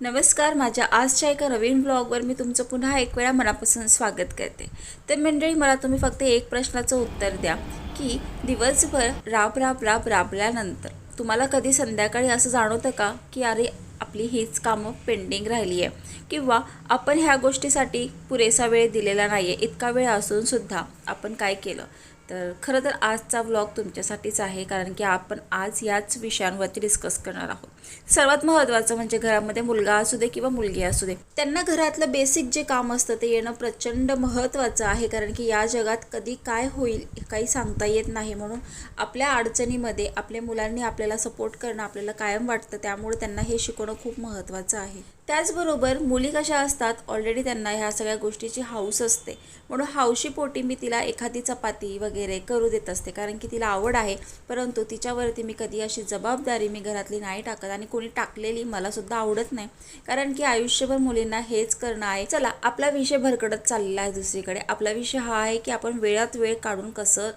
नमस्कार माझ्या आजच्या एका नवीन ब्लॉगवर मी तुमचं पुन्हा एक वेळा मनापासून स्वागत करते. तर मंडळी मला तुम्ही फक्त एक प्रश्नाचं उत्तर द्या की दिवसभर राब राब राब राबल्यानंतर तुम्हाला कधी संध्याकाळी असं जाणवतं का की अरे आपली हीच कामं पेंडिंग राहिली आहे किंवा आपण ह्या गोष्टीसाठी पुरेसा वेळ दिलेला नाही आहे इतका वेळ असूनसुद्धा आपण काय केलं? तर खरं तर आजचा व्लॉग तुमच्यासाठीच आहे कारण की आपण आज याच विषयांवरती डिस्कस करणार आहोत. सर्वात महत्त्वाचं म्हणजे घरामध्ये मुलगा असू दे किंवा मुलगी असू दे त्यांना घरातलं बेसिक जे काम असतं ते येणं प्रचंड महत्त्वाचं आहे कारण की या जगात कधी काय होईल काही सांगता येत नाही. म्हणून आपल्या अडचणीमध्ये आपल्या मुलांनी आपल्याला सपोर्ट करणं आपल्याला कायम वाटतं त्यामुळे त्यांना हे शिकवणं खूप महत्त्वाचं आहे. त्याचबरोबर मुली कशा असतात ऑलरेडी त्यांना ह्या सगळ्या गोष्टीची हाऊस असते. म्हणून हाऊशीपोटी मी तिला एखादी चपाती वगैरे करू देत असते कारण की तिला आवड आहे. परंतु तिच्यावरती मी कधी अशी जबाबदारी मी घरातली नाही टाकत आणि कोणी टाकलेली मलासुद्धा आवडत नाही. कारण की आयुष्यभर मुलींना हेच करणं आहे चला आपला विषय भरकडत चाललेला आहे दुसरीकडे. आपला विषय हा आहे की आपण वेळात वेळ काढून कसं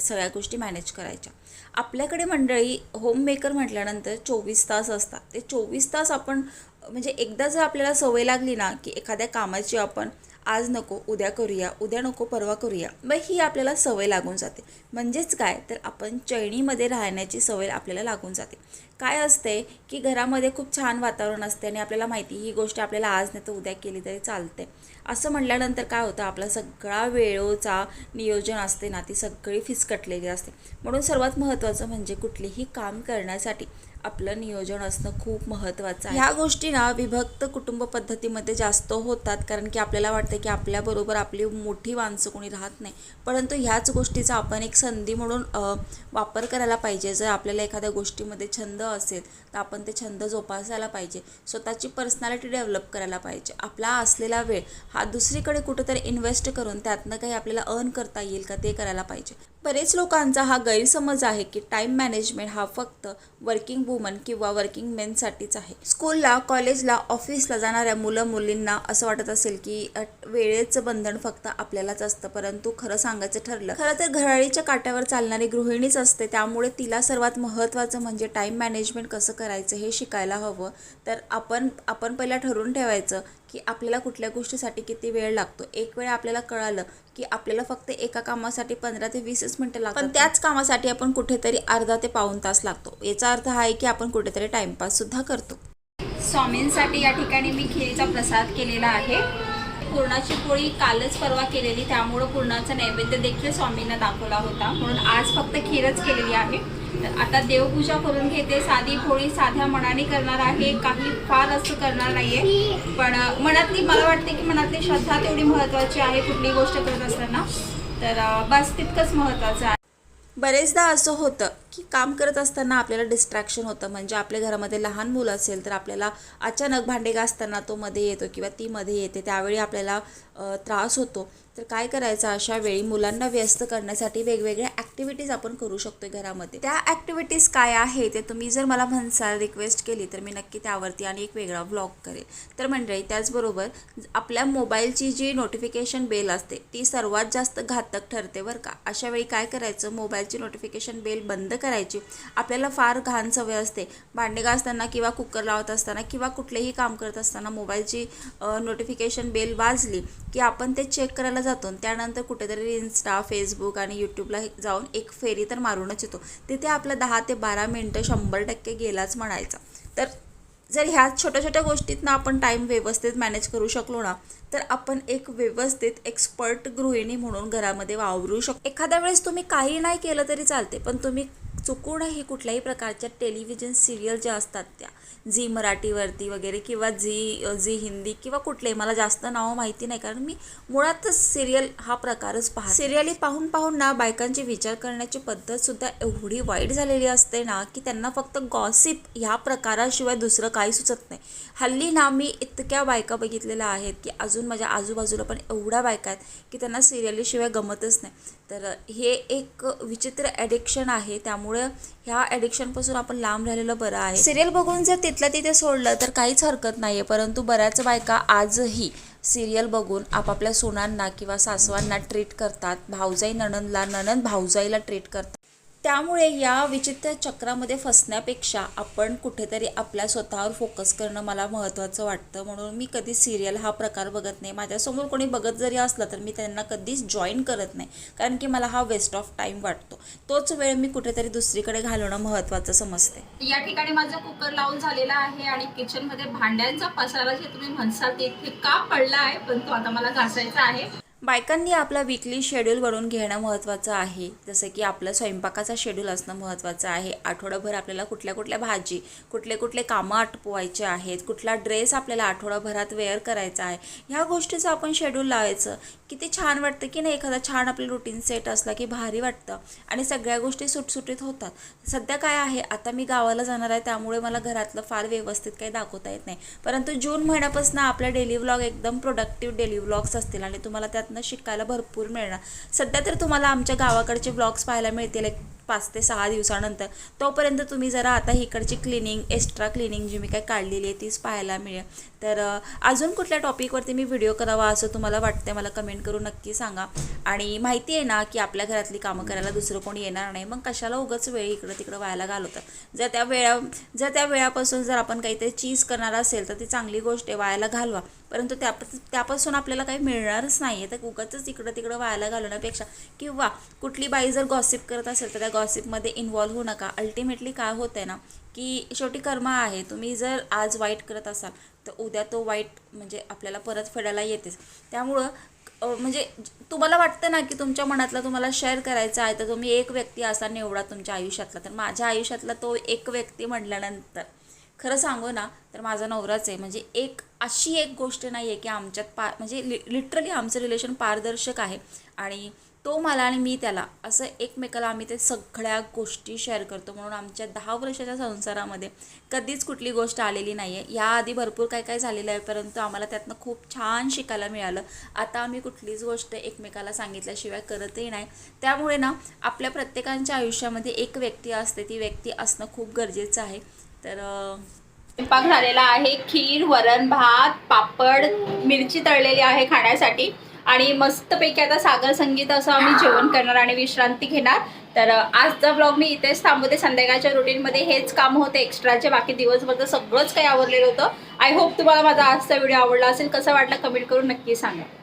सगळ्या गोष्टी मॅनेज करायच्या. आपल्याकडे मंडळी होममेकर म्हटल्यानंतर चोवीस तास असतात. ते चोवीस तास आपण म्हणजे एकदा जर आपल्याला सवय लागली ना की एखाद्या कामाची आपण आज नको उद्या करूया उद्या नको परवा करूया मग ही आपल्याला सवय लागून जाते. म्हणजेच काय? तर आपण चैनीमध्ये राहण्याची सवय आपल्याला लागून जाते. काय असते की घरामध्ये खूप छान वातावरण असते आणि आपल्याला माहिती ही गोष्ट आपल्याला आज नाही तर उद्या केली तरी चालते. असं म्हटल्यानंतर काय होतं आपला सगळा वेळोचा नियोजन असते ना ती सगळी फिसकटलेली असते. म्हणून सर्वात महत्त्वाचं म्हणजे कुठलेही काम करण्यासाठी आपलं नियोजन असणं खूप महत्त्वाचं आहे. ह्या गोष्टी ना विभक्त कुटुंब पद्धतीमध्ये जास्त होतात कारण की आपल्याला वाटतं की आपल्याबरोबर आपली मोठी माणसं कोणी राहत नाही. परंतु ह्याच गोष्टीचा आपण एक संधी म्हणून वापर करायला पाहिजे. जर आपल्याला एखाद्या गोष्टीमध्ये छंद असेल तर आपण ते छंद जोपासायला पाहिजे. स्वतःची पर्सनॅलिटी डेव्हलप करायला पाहिजे. आपला असलेला वेळ हा दुसरीकडे कुठेतरी इन्व्हेस्ट करून त्यातनं काही आपल्याला अर्न करता येईल का ते करायला पाहिजे. बरेच लोकांचा हा गैरसमज आहे की टाईम मॅनेजमेंट हा फक्त वर्किंग वुमन किंवा वर्किंग मेनसाठीच आहे. स्कूलला कॉलेजला ऑफिसला जाणाऱ्या मुलं मुलींना असं वाटत असेल की वेळेचं बंधन फक्त आपल्यालाच असतं. परंतु खरं सांगायचं ठरलं खरं तर घराळीच्या काट्यावर चालणारी गृहिणीच असते. त्यामुळे तिला सर्वात महत्त्वाचं म्हणजे टाईम मॅनेजमेंट कसं करायचं हे शिकायला हवं. तर आपण आपण पहिला ठरवून ठेवायचं की आपल्याला कुठल्या गोष्टीसाठी किती वेळ लागतो. एक वेळ आपल्याला कळालं की आपल्याला फक्त एका कामासाठी पंधरा ते वीसच मिनटं लागतात. पण त्याच कामासाठी आपण कुठेतरी अर्धा ते पाऊण तास लागतो. याचा अर्थ हा आहे की आपण कुठेतरी टाइमपास सुद्धा करतो. स्वामींसाठी या ठिकाणी मी खिरीचा प्रसाद केलेला आहे. पूर्णाची पोळी कालच परवा केलेली त्यामुळं पूर्णाचा नैवेद्य देखील स्वामींना दाखवला होता. म्हणून आज फक्त खीरच केलेली आहे. तर आता देवपूजा करून घेते. साधी पोळी साध्या मनाने करणार आहे. काही फार असं करणार नाहीये. पण मनातली मला वाटते की मनातली श्रद्धा तेवढी महत्त्वाची आहे कुठली गोष्ट करत असताना. तर बस तितकंच महत्त्वाचं आहे. बरेचदा असं होतं. की काम करत असताना आपल्याला डिस्ट्रॅक्शन होतं. म्हणजे आपल्या घरामध्ये लहान मुलं असेल तर आपल्याला अचानक भांडे घासताना तो मध्ये येतो किंवा ती मध्ये येते त्यावेळी आपल्याला त्रास होतो. तर काय करायचं? अशा वेळी मुलांना व्यस्त करण्यासाठी वेगवेगळ्या ॲक्टिव्हिटीज आपण करू शकतो घरामध्ये. त्या ॲक्टिव्हिटीज काय आहे ते तुम्ही जर मला म्हणसाल रिक्वेस्ट केली तर मी नक्की त्यावरती आणि एक वेगळा व्लॉग करेल. तर मंडळी त्याचबरोबर आपल्या मोबाईलची जी नोटिफिकेशन बेल असते ती सर्वात जास्त घातक ठरते बरं का. अशा वेळी काय करायचं? मोबाईलची नोटिफिकेशन बेल बंद करायची करायची. आपल्याला फार घाण सवय असते. भांडे घासताना किंवा कुकर लावत असताना किंवा कुठलेही काम करत असताना मोबाईलची नोटिफिकेशन बेल वाजली की आपण ते चेक करायला जातो आणि त्यानंतर कुठेतरी इन्स्टा फेसबुक आणि यूट्यूबला जाऊन एक फेरी तर मारूनच येतो. तिथे आपलं दहा ते बारा मिनटं शंभर टक्के गेलाच म्हणायचा. तर जर ह्या छोट्या छोट्या गोष्टीतनं आपण टाईम व्यवस्थित मॅनेज करू शकलो ना तर आपण एक व्यवस्थित एक्सपर्ट गृहिणी म्हणून घरामध्ये वावरू शकतो एखाद्या वेळेस तुम्ही काही नाही केलं तरी चालते पण तुम्ही चुकूनही कुठल्याही प्रकारच्या टेलिव्हिजन सिरियल ज्या असतात त्या झी मराठीवरती वगैरे किंवा झी झी हिंदी किंवा कुठलेही मला जास्त नावं माहिती नाही कारण मी मुळातच सिरियल हा प्रकारच पाहा सिरियली पाहून पाहून ना बायकांची विचार करण्याची पद्धतसुद्धा एवढी वाईट झालेली असते ना की त्यांना फक्त गॉसिप ह्या प्रकाराशिवाय दुसरं काही सुचत नाही. हल्ली ना मी इतक्या बायका बघितलेल्या आहेत की अजून माझ्या आजूबाजूला पण एवढ्या बायका आहेत की त्यांना सिरियलीशिवाय गमतच नाही. तर हे एक विचित्र ॲडिक्शन आहे त्यामुळे ह्या ॲडिक्शनपासून आपण लांब राहिलेलं बरं आहे. सिरियल बघून जर तिथल्या तिथे सोडलं तर काहीच हरकत नाही आहे परंतु बऱ्याच बायका आजही सिरियल बघून आपापल्या सुनांना किंवा सासवांना ट्रीट करतात. भाऊजाई नणंदला नणंद भाऊजाईला ट्रीट करतात. त्यामुळे या विचित्र चक्रामध्ये फसण्यापेक्षा आपण कुठेतरी आपल्या स्वतःवर फोकस करणं मला महत्त्वाचं वाटतं. म्हणून मी कधी सिरियल हा प्रकार बघत नाही. माझ्यासमोर कोणी बघत जरी असलं तर मी त्यांना कधीच जॉईन करत नाही. कारण की मला हा वेस्ट ऑफ टाईम वाटतो. तोच वेळ मी कुठेतरी दुसरीकडे घालवणं महत्त्वाचं समजते. या ठिकाणी माझं कुकर लावून झालेला आहे आणि किचनमध्ये भांड्यांचा पसारा जे तुम्ही म्हणसाल ते इथे का पडला आहे पण तो आता मला घासायचा आहे. बायकांनी आपला विकली शेड्यूल बनवून घेणं महत्त्वाचं आहे. जसं की आपलं स्वयंपाकाचा शेड्यूल असणं महत्त्वाचं आहे. आठवडाभर आपल्याला कुठल्या कुठल्या भाजी कुठले कुठले कामं आटपवायचे आहेत कुठला ड्रेस आपल्याला आठवडाभरात वेअर करायचा आहे ह्या गोष्टीचं आपण शेड्यूल लावायचं. किती छान वाटतं की नाही एखादा छान आपलं रुटीन सेट असला की भारी वाटतं. आणि सगळ्या गोष्टी सुटसुटीत होतात. सध्या काय आहे आता मी गावाला जाणार आहे त्यामुळे मला घरातलं फार व्यवस्थित काही दाखवता येत नाही. परंतु जून महिन्यापासून आपल्या डेली व्लॉग एकदम प्रोडक्टिव्ह डेली व्लॉग्स असतील आणि तुम्हाला त्यात त्यातनं शिकायला भरपूर मिळणार. सध्या तर तुम्हाला आमच्या गावाकडचे ब्लॉग्स पाहायला मिळतील. एक पाच ते सहा दिवसानंतर तोपर्यंत तुम्ही जरा आता इकडची क्लिनिंग एक्स्ट्रा क्लिनिंग जी मी काय काढलेली आहे तीच पाहायला मिळेल. तर अजून कुठल्या टॉपिकवरती मी व्हिडिओ करावा असं तुम्हाला वाटतं मला कमेंट करून नक्की सांगा. आणि माहिती आहे ना की आपल्या घरातली कामं करायला दुसरं कोणी येणार नाही. मग कशाला उगाच वेळ इकडं तिकडं व्हायला घालवतात? जर त्या वेळा जर त्या वेळापासून जर आपण काहीतरी चीज करणार असेल तर ती चांगली गोष्ट आहे व्हायला घालवा. परंतु त्या त्यापासून आपल्याला काही मिळणारच नाही आहे तर उगाचच इकडं तिकडं व्हायला घालवण्यापेक्षा किंवा कुठली बाई जर गॉसिप करत असेल तर त्या गॉसिपमध्ये इन्वॉल्व्ह होऊ नका. अल्टिमेटली काय होतं आहे ना की शेवटी कर्म आहे. तुम्ही जर आज वाईट करत असाल तर उद्या तो वाईट म्हणजे आपल्याला परत फेडायला येतेच. त्यामुळं म्हणजे तुम्हाला वाटतं ना की तुमच्या मनातला तुम्हाला शेअर करायचा आहे तर तुम्ही एक व्यक्ती असा निवडा तुमच्या आयुष्यातला. तर माझ्या आयुष्यातला तो एक व्यक्ती म्हटल्यानंतर खरं सांगू ना तर माझा नवराच आहे. म्हणजे एक अशी एक गोष्ट नाही आहे की आमच्यात पा म्हणजे लि लिटरली आमचं रिलेशन पारदर्शक आहे. आणि तो मला आणि मी त्याला असं एकमेकाला आम्ही ते सगळ्या गोष्टी शेअर करतो. म्हणून आमच्या दहा वर्षाच्या संसारामध्ये कधीच कुठली गोष्ट आलेली नाही आहे याआधी भरपूर काय काय झालेलं आहे परंतु आम्हाला त्यातनं खूप छान शिकायला मिळालं. आता आम्ही कुठलीच गोष्ट एकमेकाला सांगितल्याशिवाय करतही नाही. त्यामुळे ना आपल्या प्रत्येकांच्या आयुष्यामध्ये एक व्यक्ती असते ती व्यक्ती असणं खूप गरजेचं आहे. तर स्वयंपाक झालेला आहे खीर वरण भात पापड मिरची तळलेली आहे खाण्यासाठी. आणि मस्तपैकी आता सागर संगीत असं आम्ही जेवण करणार आणि विश्रांती घेणार. तर आजचा ब्लॉग मी इथेच थांबवते. संध्याकाळच्या रुटीनमध्ये हेच काम होतं. एक्स्ट्राचे बाकी दिवसभरचं सगळंच काही आवडलेलं होतं. आय होप तुम्हाला माझा आजचा व्हिडिओ आवडला असेल. कसं वाटलं कमेंट करून नक्की सांगा.